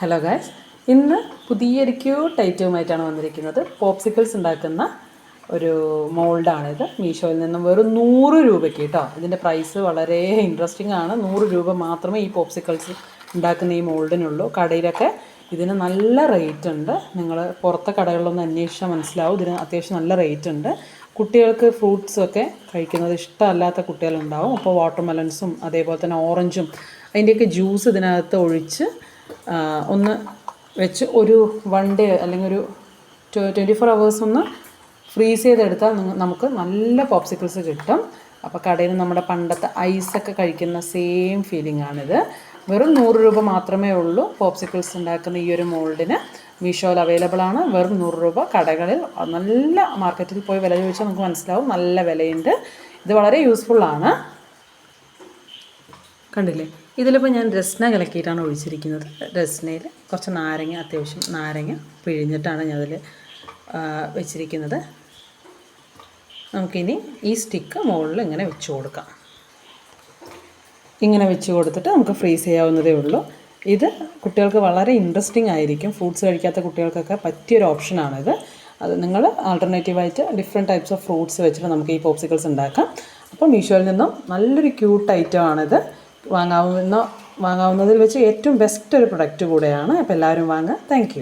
Hello guys ഇന്ന് പുതിയൊരു cute ഐറ്റവുമായിട്ടാണ് വന്നിരിക്കുന്നത്. പോപ്സിക്കിൾസ് ഉണ്ടാക്കുന്ന ഒരു മോൾഡാണിത് മീഷോയിൽ നിന്നും വെറും നൂറ് രൂപയ്ക്ക് കേട്ടോ ഇതിന്റെ പ്രൈസ് വളരെ ഇൻട്രസ്റ്റിംഗ് ആണ്. നൂറ് രൂപ മാത്രമേ ഈ പോപ്സിക്കിൾസ് ഉണ്ടാക്കുന്ന ഈ മോൾഡിനുള്ളൂ. കടയിലൊക്കെ ഇതിന് നല്ല റേറ്റ് ഉണ്ട്. നിങ്ങൾ പുറത്തെ കടകളിലൊന്ന് അന്വേഷിച്ചാൽ മനസ്സിലാവും. ഇതിന് അത്യാവശ്യം നല്ല റേറ്റ് ഉണ്ട്. കുട്ടികൾക്ക് ഫ്രൂട്ട്സൊക്കെ കഴിക്കുന്നത് ഇഷ്ടമല്ലാത്ത കുട്ടികളുണ്ടാവും. അപ്പോൾ വാട്ടർ മെലൺസും അതേപോലെ തന്നെ ഓറഞ്ചും അതിന്റെയൊക്കെ ജ്യൂസ് ഇതിനകത്ത് ഒഴിച്ച് ഒന്ന് വെച്ച് ഒരു വൺ ഡേ അല്ലെങ്കിൽ ഒരു ട്വന്റി ഫോർ അവേഴ്സ് ഒന്ന് ഫ്രീസ് ചെയ്തെടുത്താൽ നമുക്ക് നല്ല പോപ്സിക്കിൾസ് കിട്ടും. അപ്പോൾ കടയിൽ നിന്ന് നമ്മുടെ പണ്ടത്തെ ഐസൊക്കെ കഴിക്കുന്ന സെയിം ഫീലിംഗ് ആണിത്. വെറും നൂറ് രൂപ മാത്രമേ ഉള്ളൂ പോപ്സിക്കിൾസ് ഉണ്ടാക്കുന്ന ഈ ഒരു മോൾഡിന്. മീഷോയിൽ അവൈലബിൾ ആണ്. വെറും നൂറ് രൂപ കടകളിൽ. നല്ല മാർക്കറ്റിൽ പോയി വില ചോദിച്ചാൽ നമുക്ക് മനസ്സിലാവും. നല്ല വിലയുണ്ട്. ഇത് വളരെ യൂസ്ഫുള്ളാണ് കണ്ടില്ലേ? ഇതിലിപ്പോൾ ഞാൻ രസ്ന കലക്കിയിട്ടാണ് ഒഴിച്ചിരിക്കുന്നത്. രസ്നയിൽ കുറച്ച് നാരങ്ങ അത്യാവശ്യം നാരങ്ങ പിഴിഞ്ഞിട്ടാണ് ഞാൻ അതിൽ വെച്ചിരിക്കുന്നത്. നമുക്കിനി ഈ സ്റ്റിക്ക് മുകളിൽ ഇങ്ങനെ വെച്ച് കൊടുക്കാം. ഇങ്ങനെ വെച്ച് കൊടുത്തിട്ട് നമുക്ക് ഫ്രീസ് ചെയ്യാവുന്നതേ ഉള്ളൂ. ഇത് കുട്ടികൾക്ക് വളരെ ഇൻട്രസ്റ്റിംഗ് ആയിരിക്കും. ഫ്രൂട്ട്സ് കഴിക്കാത്ത കുട്ടികൾക്കൊക്കെ പറ്റിയൊരു ഓപ്ഷനാണിത്. അത് നിങ്ങൾ ആൾട്ടർനേറ്റീവായിട്ട് ഡിഫറെന്റ് ടൈപ്സ് ഓഫ് ഫ്രൂട്ട്സ് വെച്ചിട്ട് നമുക്ക് ഈ പോപ്സിക്കിൾസ് ഉണ്ടാക്കാം. അപ്പോൾ മീഷോയിൽ നിന്നും നല്ലൊരു ക്യൂട്ട് ഐറ്റമാണിത് വാങ്ങാവുന്ന വാങ്ങാവുന്നതിൽ വെച്ച് ഏറ്റവും ബെസ്റ്റ് ഒരു പ്രൊഡക്റ്റ് കൂടെയാണ്. അപ്പോൾ എല്ലാവരും വാങ്ങുക. താങ്ക്